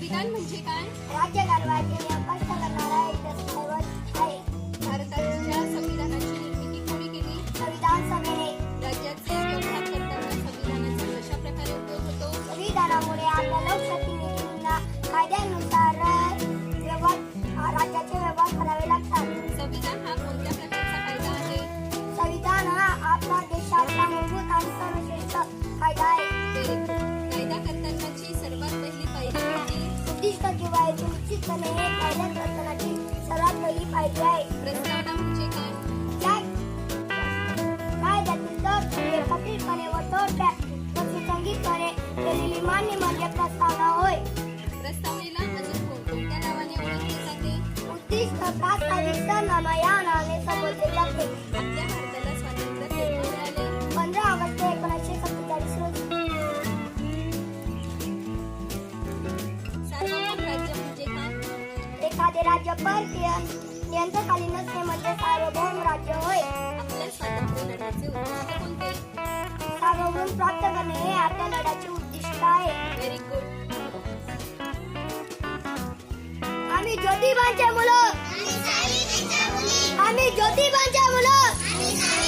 संविधान म्हणजे काय? राज्य नियम स्पष्ट करणारा एक दस्तऐवज आहे भारताच्या संविधानाची निर्मिती कोणी केली? संविधान सभेने. राज्याचे व्यवहार करताना संविधानाचा कशा प्रकारे उपयोग होतो? संविधानामुळे आपल्या लोकप्रतिनिधींना हे सर्वात पहिली पायरी आहे. प्रस्तावना म्हणजे काय व थोडक्यात सुसंगीतपणे केलेली मान्य म्हणजे प्रस्तावना होय. प्रस्तावनेला अजून कोणकोणत्या नावाने ओळखले जाते? उद्दिष्ट प्रास्ताविक सरनामा या एखादे राज्य परकीय नियंत्रणाखाली नसणे म्हणजे सार्वभौम राज्य होय. आपल्या स्वातंत्र्य लढ्याचे उद्दिष्ट कोणते? सार्वभौम प्राप्त करणे हे आपल्या लढ्याचे उद्दिष्ट आहे. व्हेरी गुड आम्ही ज्योतिबांचे मुलं. आम्ही ज्योतिबांचे मुलं.